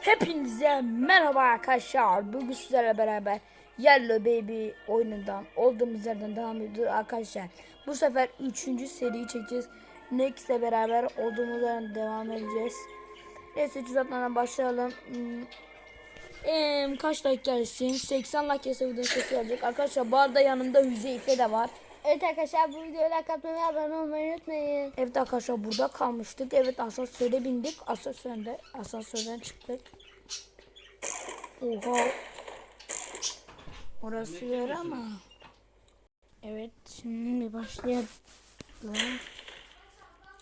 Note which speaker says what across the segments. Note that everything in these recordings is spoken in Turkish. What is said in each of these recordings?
Speaker 1: Hepinize merhaba arkadaşlar. Bugün sizlerle beraber Yellow Baby oyunundan olduğumuz yerden devam ediyoruz arkadaşlar. Bu sefer 3. seriyi çekeceğiz. Next beraber olduğumuz yerden devam edeceğiz. Neyse uzatmadan başlayalım. Em, kaç like gelsin? 80 like gelse video sesi gelecek. Arkadaşlar bu arada yanımda Hüzeyfe de var.
Speaker 2: Evet arkadaşlar bu videoya like atmayı ve abone olmayı unutmayın.
Speaker 1: Evet arkadaşlar burada kalmıştık. Evet asansöre bindik. Asansörde asansörden çıktık. Oha. Orası yer ama. Evet şimdi başlayalım.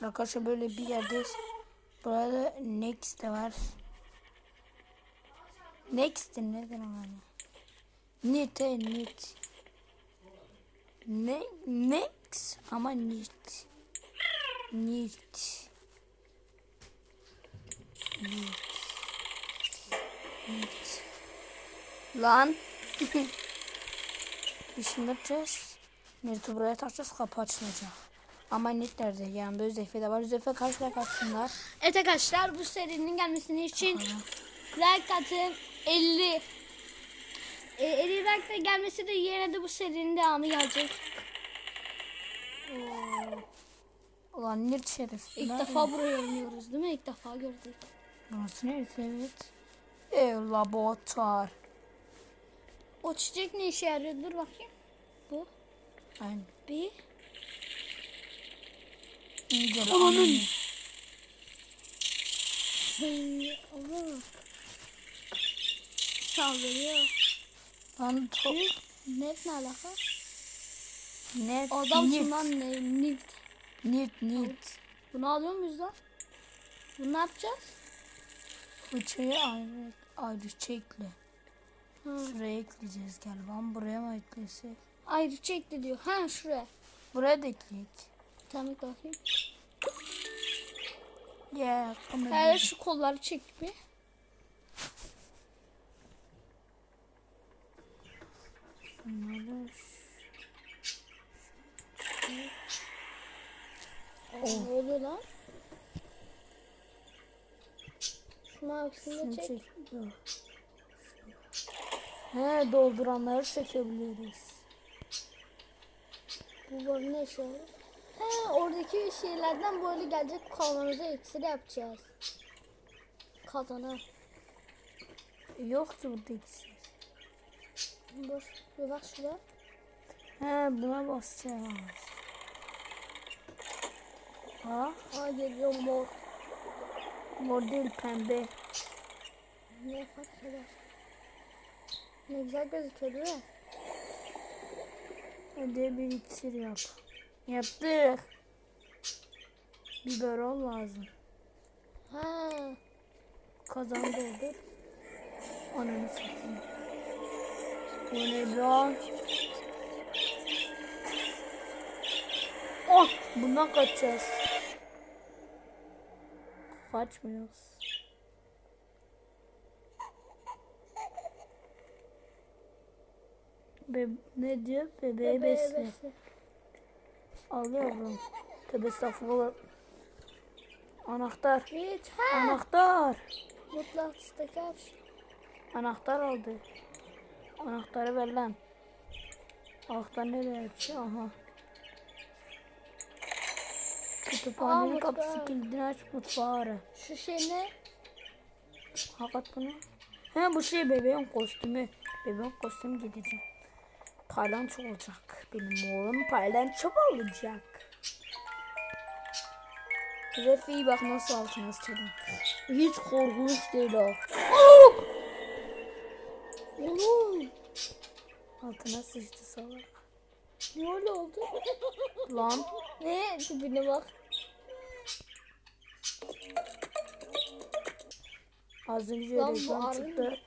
Speaker 1: Arkadaşlar böyle bir yerdeyiz. Burada next de var. Next de ne demek yani? Nit e, nit. Ne next ama nit. Nit. Nit. Nit. Lan. Yapacağız? Nit'i buraya takacağız kapı açılacak. Ama Nit nerede? Yanında Üzefe de var. Üzefe kaç like atsınlar?
Speaker 2: Evet arkadaşlar bu serinin gelmesini için like atın 50 e, 50 like de gelmesi de yine de bu serinin devamı gelecek.
Speaker 1: Ulan Nit şerif.
Speaker 2: İlk defa burayı oynuyoruz değil mi? İlk defa gördük.
Speaker 1: Burası neresi? Evet. Ev laboratuvar.
Speaker 2: O çiçek ne işe yarıyor? Dur bakayım. Bu
Speaker 1: Aynen.
Speaker 2: bir
Speaker 1: İyice
Speaker 2: Ananın.
Speaker 1: ananı.
Speaker 2: Ay,
Speaker 1: Lan top.
Speaker 2: Net ne alaka?
Speaker 1: Ne?
Speaker 2: Adam
Speaker 1: Nit.
Speaker 2: şundan ne? Nit.
Speaker 1: Nit nit.
Speaker 2: Bunu alıyor muyuz lan? Bunu ne yapacağız?
Speaker 1: Fıçıyı ayrı, ayrı çekle. Şuraya ekleyeceğiz galiba. Ama buraya mı eklesek?
Speaker 2: Ayrı çekti diyor. Ha şuraya.
Speaker 1: Buraya da ekleyek.
Speaker 2: Tamam bakayım.
Speaker 1: Ya yeah,
Speaker 2: Hele şu kolları çek bir.
Speaker 1: Bunları
Speaker 2: Oh. Ne oluyor lan? De çek.
Speaker 1: çek. Yok. He dolduranları çekebiliriz.
Speaker 2: Bu ne şey? He oradaki şeylerden böyle gelecek kavanoza iksir yapacağız. Kazana.
Speaker 1: Yok ki burada ikisi.
Speaker 2: Dur bir bak şuraya.
Speaker 1: He buna basacağız. Ha?
Speaker 2: Aa geliyor mor.
Speaker 1: Mor değil pembe.
Speaker 2: Ne fark eder? Ne güzel gözüküyor değil mi?
Speaker 1: Hadi bir iksir yap. Yaptık. Biberon lazım.
Speaker 2: Ha.
Speaker 1: Kazan doldur. Ananı satayım. Bu ne lan? Oh! Bundan kaçacağız. Kaçmıyoruz. Be ne diyor? Bebeği
Speaker 2: Bebeğe
Speaker 1: besle.
Speaker 2: besle.
Speaker 1: Alıyorum. Tövbe estağfurullah. Anahtar.
Speaker 2: Ha.
Speaker 1: Anahtar.
Speaker 2: Mutlu aksıdaki aç.
Speaker 1: Anahtar aldı. Anahtarı ver lan. Anahtar nereye açıyor? Aha. Kütüphanenin
Speaker 2: Aa,
Speaker 1: kapısı kilidini aç mutfağı ara.
Speaker 2: Şu şey ne?
Speaker 1: Hakikat bu ne? He bu şey bebeğin kostümü. Bebeğin kostümü gideceğim. Paylanço olacak. Benim oğlum paylanço olacak. Refi iyi bak nasıl altına sıçradım. Hiç korkunç değil o.
Speaker 2: Oğlum.
Speaker 1: Altına sıçtı salak.
Speaker 2: Ne öyle oldu?
Speaker 1: Lan
Speaker 2: ne? Dibine bak.
Speaker 1: az önce reklam çıktı.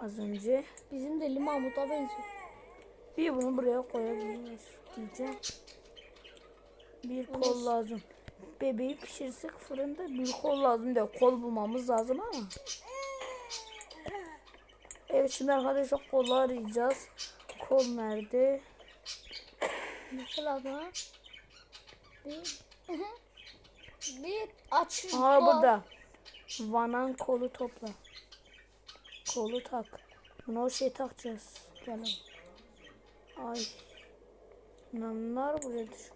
Speaker 1: Az önce.
Speaker 2: Bizim deli Mahmut'a benziyor.
Speaker 1: Bir bunu buraya koyabiliriz diyeceğim. Bir kol lazım. Bebeği pişirsek fırında bir kol lazım diyor. Kol bulmamız lazım ama. Evet şimdi arkadaşlar kollar arayacağız. Kol nerede?
Speaker 2: Nasıl adı? Bir. bir aç.
Speaker 1: Aha burada. Vanan kolu topla. Kolu tak. Buna o şey takacağız. Gel. Ay. Bunlar buraya düş.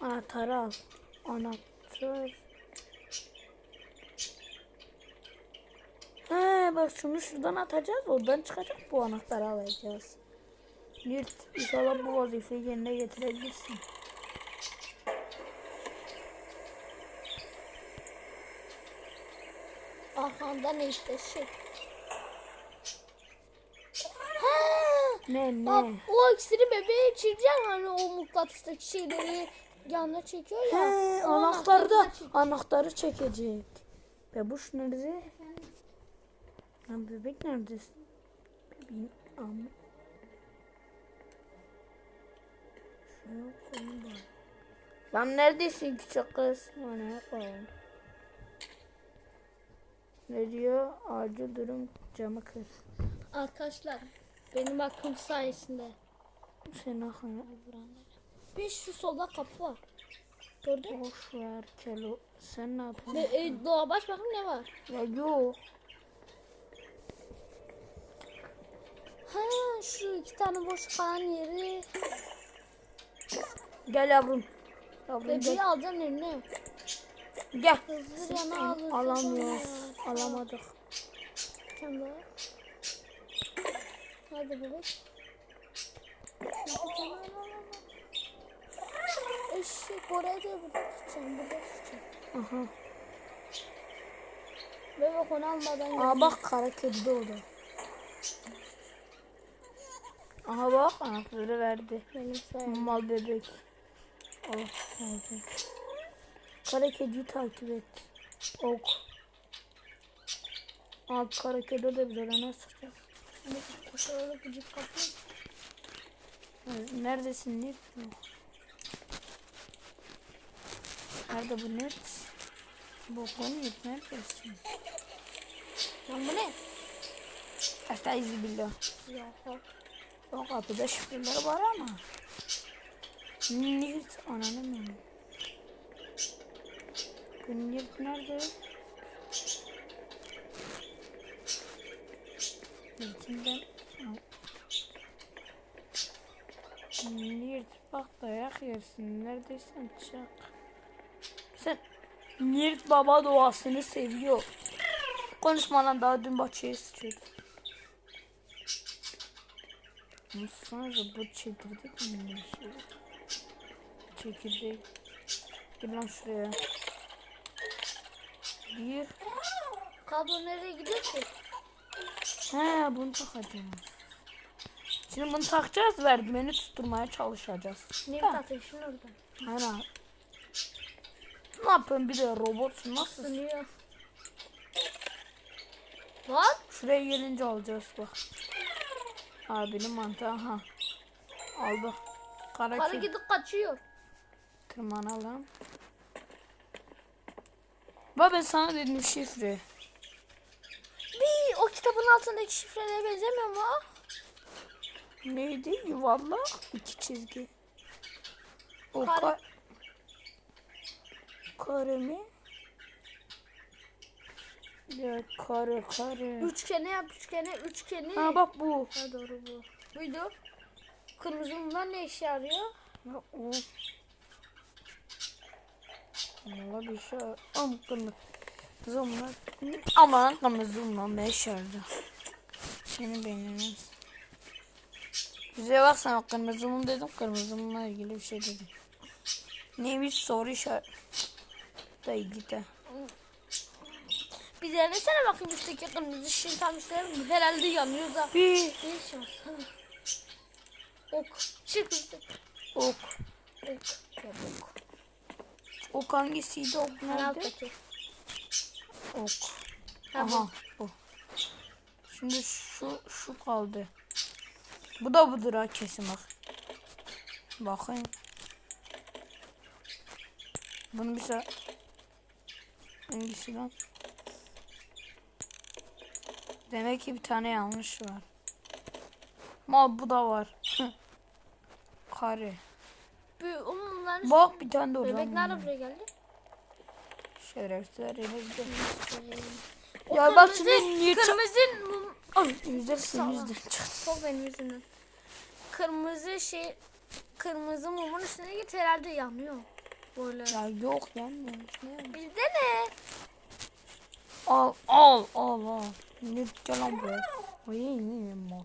Speaker 1: Anahtarı al. Anahtar. He bak şunu şuradan atacağız. Oradan çıkacak. Bu anahtarı alacağız. Nirt. İnşallah bu vazifeyi yerine getirebilirsin.
Speaker 2: Arkamda ne işte şey.
Speaker 1: Ne
Speaker 2: Bak
Speaker 1: ne?
Speaker 2: o iksiri bebeğe içireceksin hani o mıknatıstaki şeyleri yanına çekiyor ya.
Speaker 1: He, anahtarı da
Speaker 2: anahtarı çek-
Speaker 1: anahtarı çekecek. Bebuş nerede? Lan bebek neredesin? Bebeğin amı. Şuraya koyayım bari. Lan neredesin küçük kız? Bana koyayım. Ne diyor? Acil durum camı kır.
Speaker 2: Arkadaşlar benim akım sayesinde.
Speaker 1: Sen akına
Speaker 2: Bir şu solda kapı var. Gördün mü?
Speaker 1: boş ver kelo. Sen ne yapıyorsun?
Speaker 2: e, doğa baş bakın ne var.
Speaker 1: Ya yok.
Speaker 2: Ha şu iki tane boş kalan yeri.
Speaker 1: Gel yavrum. Yavrum gel.
Speaker 2: Bebeği alacaksın eline.
Speaker 1: Gel.
Speaker 2: Hızlı yana alın.
Speaker 1: Alamıyoruz. Alamadık.
Speaker 2: Sen de. Hadi bebek. Eşek oraya da burada tutacağım. Burada tutacağım.
Speaker 1: Aha.
Speaker 2: Bebek onu almadan
Speaker 1: Aa bak kara kedi de orada. Aha bak anahtarı verdi.
Speaker 2: benim sayem.
Speaker 1: Mal bebek. Oh, aldı. Kara kediyi takip et. Ok. Aa kara kedi de bize ne sıkacak?
Speaker 2: Koşarak gıcık kapı.
Speaker 1: Neredesin? Yok. Nerede bu Nert? Bokunu yut neredesin?
Speaker 2: Lan bu ne?
Speaker 1: Estaizu billah.
Speaker 2: Bak.
Speaker 1: O kapıda şifreleri var ama. Nirt ananı mı? Bu Nirt nerede? Nirt'inden Nirt bak dayak yersin. Neredeysen çık. Sen Nirt baba doğasını seviyor. Konuşma daha dün bahçeye sıçıyordu. Sanırım bu çekirdek mi? Çekirdek. Gel lan şuraya. Bir.
Speaker 2: Kablo nereye gidiyor ki?
Speaker 1: He bunu takacağız. Şimdi bunu takacağız merdiveni tutturmaya çalışacağız. Ha,
Speaker 2: ateşin orada?
Speaker 1: Aynen. Ne yapıyorsun bir de robotsun nasıl?
Speaker 2: Sınıyor. Lan
Speaker 1: Şuraya gelince alacağız bak. Abinin mantığı ha. Aldık. Kara
Speaker 2: karı
Speaker 1: kedi.
Speaker 2: gidip kaçıyor.
Speaker 1: Tırmanalım. Bak ben sana dedim şifre.
Speaker 2: Bir o kitabın altındaki şifrelere benzemiyor mu?
Speaker 1: Neydi? Yuvarlak iki çizgi. O
Speaker 2: Kare.
Speaker 1: kare. Kare mi? Ya kare kare.
Speaker 2: Üçgene yap üçgene üçgeni.
Speaker 1: Ha bak bu.
Speaker 2: Ha doğru bu. Buydu. Kırmızı mumlar ne işe yarıyor?
Speaker 1: Ha, o. Valla bir şey. Am kırmızı. Zımlar. Aman kırmızı zımlar beşerdi. Seni beğeniriz. Bize baksana kırmızı mum dedim. Kırmızı mumla ilgili bir şey dedim. Neymiş soru işaret. Dayı git ha.
Speaker 2: Bir denesene bakayım üstteki kırmızı ışığın tam üstüne herhalde yanıyor da.
Speaker 1: Bir
Speaker 2: Ne iş var? Hadi. Ok. Çık
Speaker 1: ok.
Speaker 2: Ok. Ok.
Speaker 1: Ok hangisiydi ok nerede?
Speaker 2: alttaki.
Speaker 1: Ok. Aha bu. Şimdi şu şu kaldı. Bu da budur ha kesin bak. Bakayım. Bunu bir sa- Hangisi lan? Demek ki bir tane yanlış var. Ama bu da var. Kare.
Speaker 2: Bu
Speaker 1: Bak bir tane de oradan.
Speaker 2: Bebek nerede buraya geldi?
Speaker 1: Şerefsizler elimizde.
Speaker 2: O
Speaker 1: Ya bak şimdi niye
Speaker 2: Kırmızı mum.
Speaker 1: Ay
Speaker 2: ol.
Speaker 1: yüzler.
Speaker 2: Çok benim yüzümden. Kırmızı şey kırmızı mumun üstüne git herhalde yanıyor. Böyle.
Speaker 1: Ya yok yanmıyor.
Speaker 2: Bizde ne?
Speaker 1: Al al al al. Ne gel lan buraya. Ay iyi mal.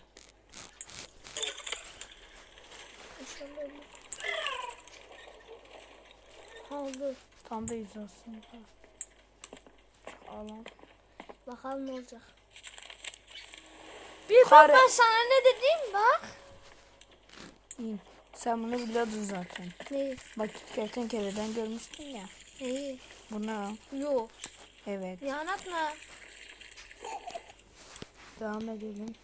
Speaker 2: Oldu.
Speaker 1: Tam da yüz aslında. Al lan.
Speaker 2: Bakalım ne olacak. Bir bak
Speaker 1: Kare-
Speaker 2: ben sana ne dedim bak.
Speaker 1: İyi. Sen bunu biliyordun zaten.
Speaker 2: Neyi?
Speaker 1: Bak kertenkeleden görmüştün ya.
Speaker 2: Neyi?
Speaker 1: Bunu
Speaker 2: Yok.
Speaker 1: evet.
Speaker 2: Ya anlatma.
Speaker 1: Devam edelim.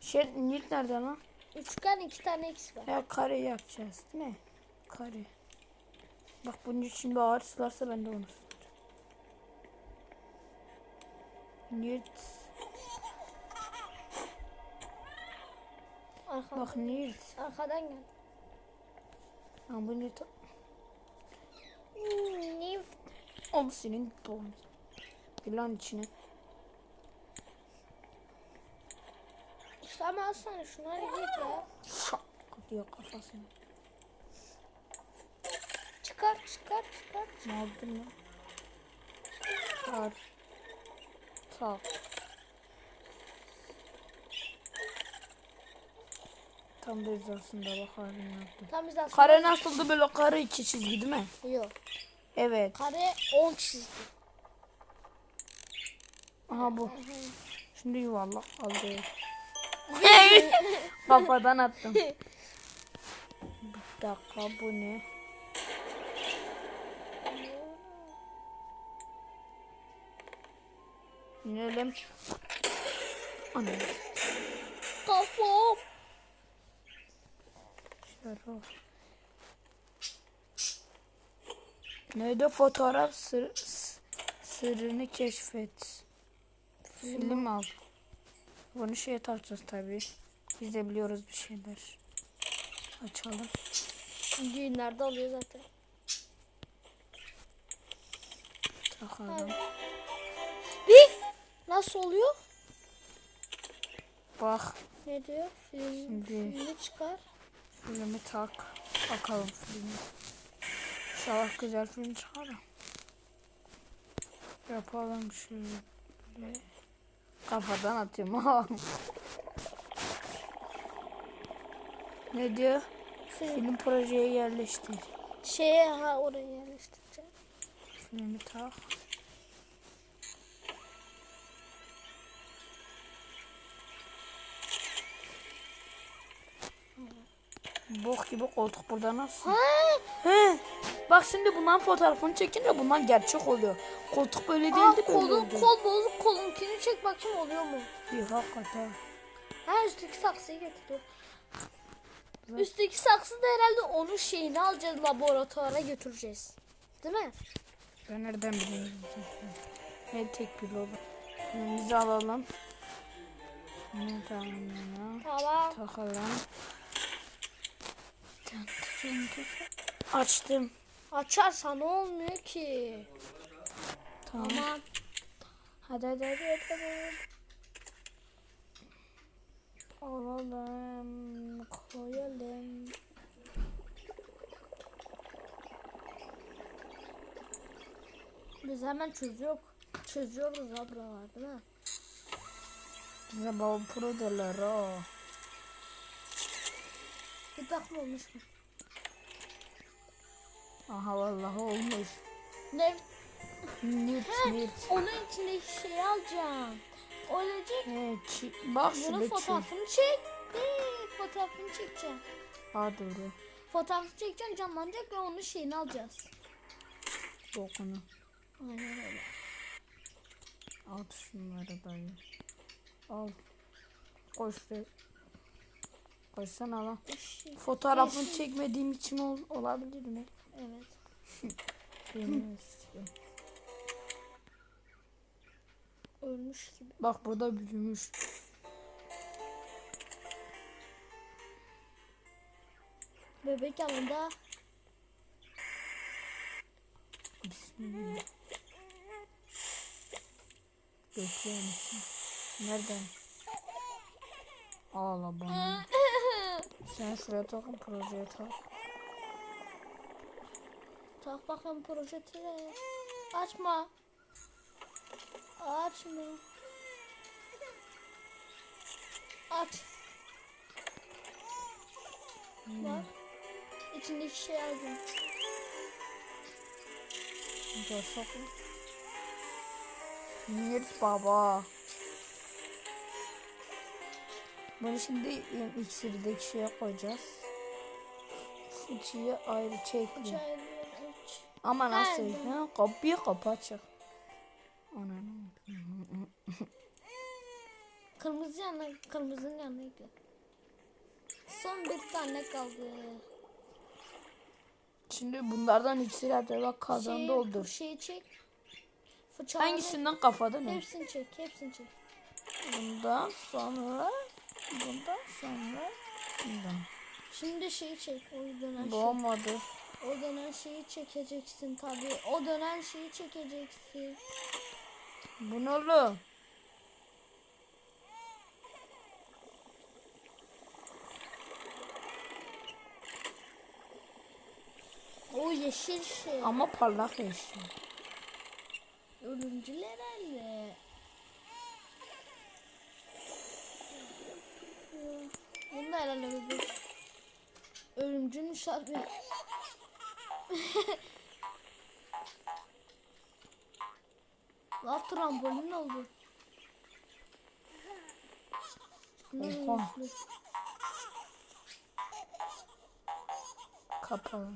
Speaker 1: Şey Newt nerede lan?
Speaker 2: Üçgen iki tane x var.
Speaker 1: Ya kare yapacağız değil mi? Kare. Bak bunun için bir ağır sılarsa ben de onu. Newt.
Speaker 2: Arkadan,
Speaker 1: Bak Newt.
Speaker 2: arkadan gel.
Speaker 1: Ha bu Newt.
Speaker 2: Hmm, ne?
Speaker 1: Oğlum senin doğum. Gir lan içine.
Speaker 2: Ama alsana şunu hadi git ya.
Speaker 1: Şak diyor kafasına.
Speaker 2: Çıkar çıkar çıkar.
Speaker 1: Ne oldu lan? Kar. Tak. Tam da hizasında bakalım nerede.
Speaker 2: Tam biz aslında.
Speaker 1: Kare nasıldı böyle kare iki çizgi değil mi?
Speaker 2: Yok.
Speaker 1: Evet.
Speaker 2: Kare 10 çizgi.
Speaker 1: Aha bu. Şimdi yuvarlak aldı. Kafadan attım. Bir dakika bu ne? İnelim. Ana.
Speaker 2: Kafam.
Speaker 1: Şeref. Neydi fotoğraf sır, sırrını keşfet. Film al. Bunu şeye tartacağız tabii. Biz de biliyoruz bir şeyler. Açalım.
Speaker 2: Düğünlerde oluyor zaten.
Speaker 1: Takalım.
Speaker 2: Bir. Nasıl oluyor?
Speaker 1: Bak
Speaker 2: Ne diyor? Film,
Speaker 1: Şimdi-
Speaker 2: filmi çıkar.
Speaker 1: filmi tak. Bakalım filmi. İnşallah güzel film çıkar. Yapalım şöyle. Kafadan atıyorum. ne diyor?
Speaker 2: Film.
Speaker 1: Film projeye yerleştir.
Speaker 2: Şeye ha oraya yerleştireceğim.
Speaker 1: Filmi tak. Bok gibi koltuk burada nasıl?
Speaker 2: Ha,
Speaker 1: He. Bak şimdi bundan fotoğrafını çekince bundan gerçek oluyor. Koltuk böyle
Speaker 2: Aa,
Speaker 1: değildi böyle
Speaker 2: kolun,
Speaker 1: oldu.
Speaker 2: kol bozuk kolunkini çek bakayım oluyor mu?
Speaker 1: Bir hakikaten.
Speaker 2: Ha üstteki saksıyı getiriyor. Üstteki saksı da herhalde onun şeyini alacağız laboratuvara götüreceğiz. Değil mi?
Speaker 1: Ben nereden bileyim? Ne tek bir olur. Filmimizi alalım. Bunu tamamlayalım.
Speaker 2: Tamam.
Speaker 1: Takalım. Açtım.
Speaker 2: Açarsan olmuyor ki.
Speaker 1: Tamam.
Speaker 2: Tamam.
Speaker 1: Hadi hadi hadi hadi. Alalım. Koyalım.
Speaker 2: Biz hemen çözüyoruz. Çözüyoruz ha buralar değil mi?
Speaker 1: Bize baba pro derler ha.
Speaker 2: Bakma olmuş mu?
Speaker 1: Aha vallahi olmuş.
Speaker 2: Ne?
Speaker 1: Nit nit.
Speaker 2: Onun içindeki şeyi alacağım. Olacak.
Speaker 1: Çi- bak
Speaker 2: Bunun
Speaker 1: şurada çi.
Speaker 2: fotoğrafını çek. Ee, fotoğrafını çekeceğim.
Speaker 1: Ha doğru.
Speaker 2: Fotoğrafını çekeceğim canlanacak ve onun şeyini alacağız.
Speaker 1: Dokunu.
Speaker 2: Aynen öyle.
Speaker 1: Al şunları dayı. Al. Koş be. Koşsana lan.
Speaker 2: Şey,
Speaker 1: Fotoğrafını çekmediğim için ol- olabilir mi?
Speaker 2: Evet. Ölmüş gibi.
Speaker 1: Bak burada büyümüş.
Speaker 2: Bebek yanında.
Speaker 1: Bismillah. Musun? Nereden? Allah bana. Sen şuraya takın projeye tak.
Speaker 2: Tak bakalım projektire. Açma. Açma. Aç. Bak. İçindeki şey aldım.
Speaker 1: Dur sakın. Mirt baba. Bunu şimdi e, iksirdeki şeye koyacağız. Fıçıyı ayrı
Speaker 2: üç.
Speaker 1: Ama nasıl? Ha, kapıyı kapı açık. Ananı.
Speaker 2: Kırmızı yanına, kırmızının yanına ekle. Son bir tane kaldı.
Speaker 1: Şimdi bunlardan iksir yaptı. Bak kazandı
Speaker 2: Şey,
Speaker 1: oldu.
Speaker 2: Şeyi çek. Fıçağını.
Speaker 1: Hangisinden kafada ne?
Speaker 2: Hepsini çek, hepsini çek.
Speaker 1: Bundan sonra bundan sonra bundan.
Speaker 2: Şimdi şeyi çek. O dönen
Speaker 1: Bu
Speaker 2: şey.
Speaker 1: olmadı.
Speaker 2: O dönen şeyi çekeceksin tabii. O dönen şeyi çekeceksin.
Speaker 1: Bu ne oğlum?
Speaker 2: O yeşil şey.
Speaker 1: Ama parlak yeşil.
Speaker 2: Ölümcül herhalde. Bunu da herhalde bir Ölümcül şart bir. La trambolin oldu.
Speaker 1: Oha. Kapalı.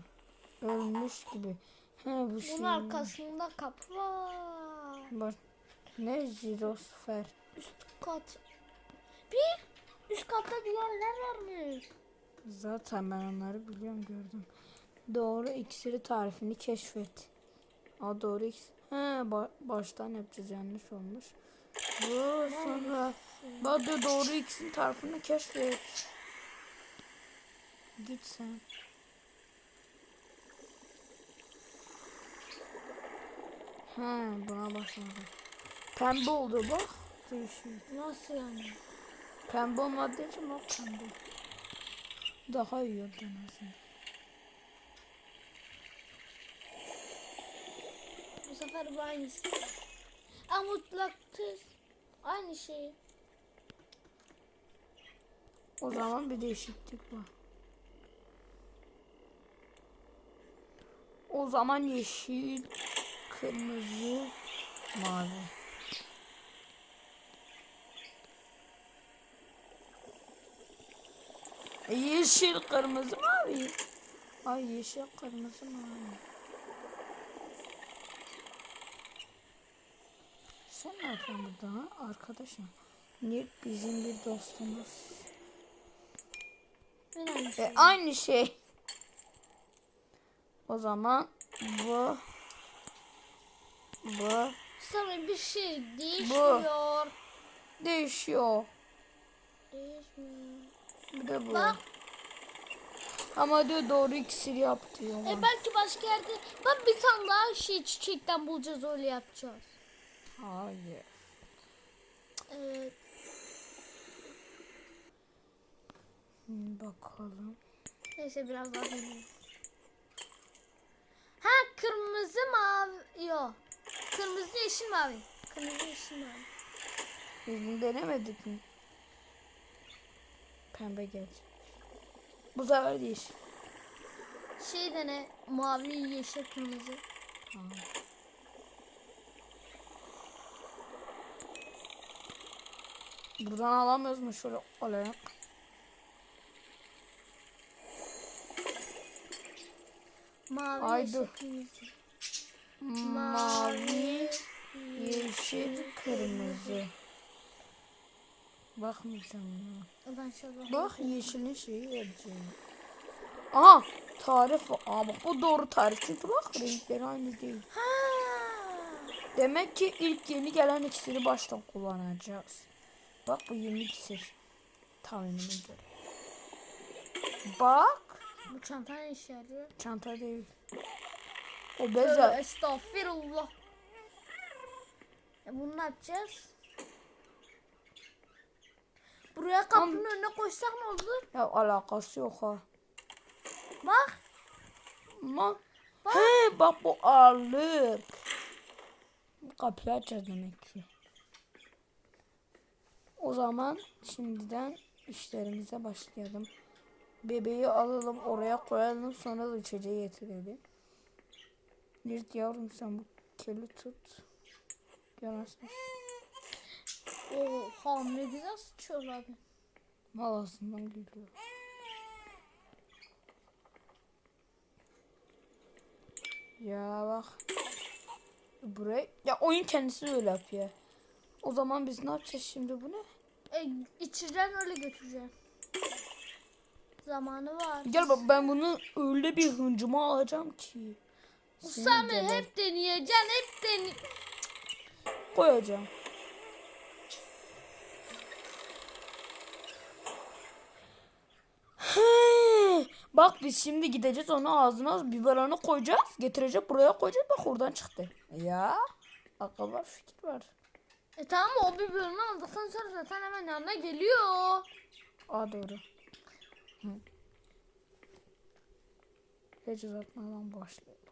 Speaker 1: Ölmüş gibi. He bu şey.
Speaker 2: Bunun arkasında kapı var.
Speaker 1: Bak. Ne jirosfer.
Speaker 2: Üst kat. Bir üst katta diğerler varmış.
Speaker 1: Zaten ben onları biliyorum gördüm. Doğru iksiri tarifini keşfet. Aa doğru iksir. He ba- baştan yapacağız yanlış olmuş. Bu sonra. Bak da doğru iksir tarifini keşfet. Git sen. He buna başladım. Pembe oldu bak. Değişik.
Speaker 2: Nasıl yani?
Speaker 1: Pembe olmadığı için bak pembe. Daha iyi oldu en azından.
Speaker 2: Bu sefer bu aynısı. Ama mutlaktır. Aynı şey.
Speaker 1: O zaman bir değişiklik var. O zaman yeşil, kırmızı, mavi. Yeşil, kırmızı, mavi. Ay yeşil, kırmızı, mavi. Sen ne yapıyorsun burada ha? arkadaşım? Nick bizim bir dostumuz.
Speaker 2: Ben aynı şey.
Speaker 1: E, aynı şey. O zaman bu bu
Speaker 2: Sonra bir şey değişmiyor.
Speaker 1: değişiyor. Bir de bu.
Speaker 2: Bak.
Speaker 1: Ama diyor doğru iksir yap diyor.
Speaker 2: E belki başka yerde bak bir tane daha şey çiçekten bulacağız öyle yapacağız.
Speaker 1: Hayır.
Speaker 2: Evet.
Speaker 1: Hmm, Bakalım.
Speaker 2: Neyse biraz daha deneyelim. Ha kırmızı mavi yok. Kırmızı yeşil mavi. Kırmızı yeşil mavi.
Speaker 1: Biz bunu denemedik mi? Pembe gelecek. Bu sefer değişik.
Speaker 2: Şey dene mavi yeşil kırmızı.
Speaker 1: Buradan alamıyoruz mu şöyle olarak?
Speaker 2: Mavi
Speaker 1: Ay,
Speaker 2: yeşil kırmızı.
Speaker 1: Mavi, yeşil, kırmızı. Bakmayacağım ya.
Speaker 2: Ben şöyle
Speaker 1: Bak yeşilin şeyi vereceğim. Aha tarif. Aa bak bu doğru tarif. Çünkü bak renkleri aynı değil.
Speaker 2: Ha.
Speaker 1: Demek ki ilk yeni gelen iksiri baştan kullanacağız. Bak bu yeni iksir. Tahminime göre. Bak.
Speaker 2: Bu çanta ne işe yarıyor?
Speaker 1: Çanta değil. O bezel.
Speaker 2: Estağfirullah. E, Bunu ne yapacağız? Buraya kapının önüne koysak ne olur?
Speaker 1: Ya alakası yok ha.
Speaker 2: Bak.
Speaker 1: Ama he bak bu ağırlık. Bu kapıyı açacağız demek ki. O zaman şimdiden işlerimize başlayalım. Bebeği alalım oraya koyalım sonra da içeceği getirelim. Nirt yavrum sen bu keli tut. Görürsün.
Speaker 2: Oha ne güzel sıçıyor abi.
Speaker 1: Malasından geliyor. Ya bak. Buraya ya oyun kendisi öyle yapıyor. O zaman biz ne yapacağız şimdi bu ne?
Speaker 2: E, içeceğim öyle götüreceğim. Zamanı var.
Speaker 1: Gel bak ben bunu öyle bir hıncıma alacağım ki. Seni
Speaker 2: Sen
Speaker 1: geber-
Speaker 2: hep deneyeceksin hep deney.
Speaker 1: koyacağım. He, Bak biz şimdi gideceğiz onu ağzına biberonı koyacağız. Getirecek buraya koyacağız. Bak oradan çıktı. Ya akıl var fikir var.
Speaker 2: E tamam o biberini aldıktan sonra zaten hemen yanına geliyor.
Speaker 1: Aa doğru. Hı. Hiç uzatmadan başlayalım.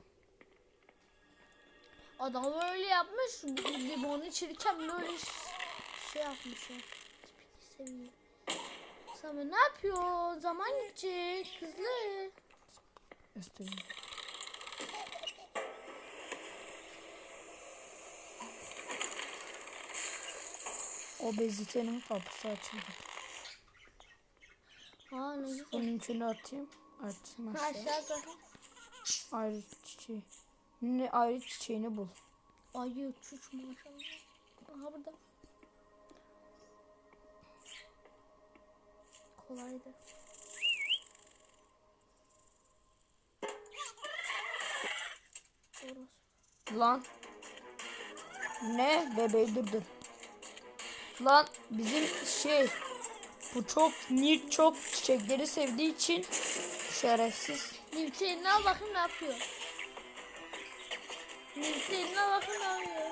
Speaker 2: Adam öyle yapmış. Limonu içirirken böyle şey yapmış ya. Tipini seviyor. Sami ne yapıyor? Zaman geçecek. Hızlı.
Speaker 1: Göstereyim. Obezitenin kapısı açıldı.
Speaker 2: Aa ne güzel.
Speaker 1: Bunun içine atayım. Atayım aşağı. Ayrı çiçeği. Ne ayrı çiçeğini bul.
Speaker 2: Ayı çuç maşallah. Aha burada. Kolaydı.
Speaker 1: Lan. Ne? Bebeği durdur. Lan bizim şey bu çok Nil çok çiçekleri sevdiği için şerefsiz.
Speaker 2: Nilte'nin al bakayım ne yapıyor. Nilte'nin al bakayım ne yapıyor.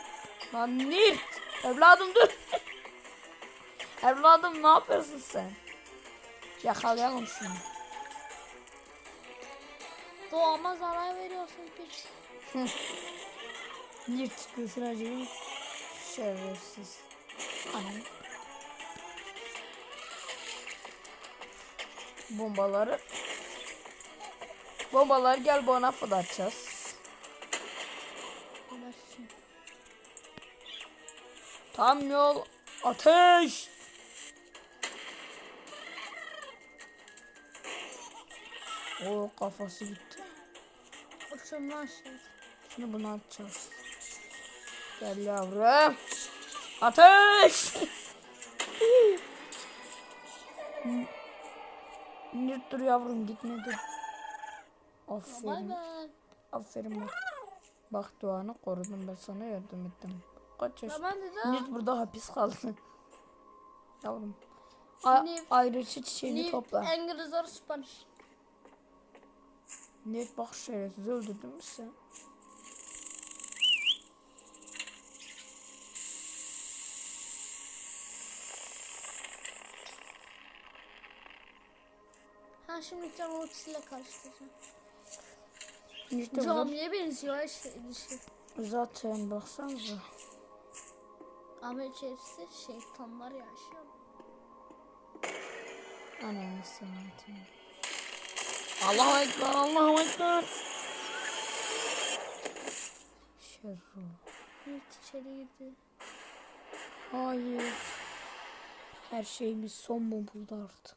Speaker 1: Lan Nil evladım dur. evladım ne yapıyorsun sen? Yakalayalım şunu.
Speaker 2: Doğama zarar veriyorsun piç.
Speaker 1: Nil götüreceğim. Şerefsiz. Anam. Bombaları Bombaları gel bana fırlatacağız. Tam yol ateş. O kafası gitti.
Speaker 2: Uçun lan şey.
Speaker 1: Şimdi bunu atacağız. Gel yavrum. Ateş. Nirt dur yavrum gitmedi. Aferin. Aferin bak. Bak Doğan'ı korudum ben sana yardım ettim. Kaç yaş? Nirt burada hapis kaldı. Yavrum. A
Speaker 2: Nif-
Speaker 1: ayrıca çiçeğini topla.
Speaker 2: Or Spanish.
Speaker 1: Nirt bak şerefsiz öldürdün mü sen?
Speaker 2: Ha şimdi can ultisiyle karıştıracağım.
Speaker 1: Burada-
Speaker 2: Camiye benziyor her şey.
Speaker 1: Zaten baksanıza.
Speaker 2: Ama içerisi şeytanlar yaşıyor.
Speaker 1: Ananı satayım. Allahu Ekber, Allahu Ekber. Şerru.
Speaker 2: Nit içeri girdi.
Speaker 1: Hayır. Her şeyimiz son mu buldu artık?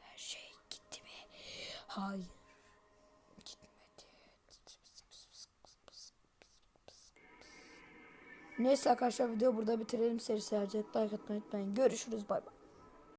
Speaker 1: Her şey gitti mi? Hayır. Gitmedi. Neyse arkadaşlar video burada bitirelim. Serisi like atmayı unutmayın. Görüşürüz bay bay.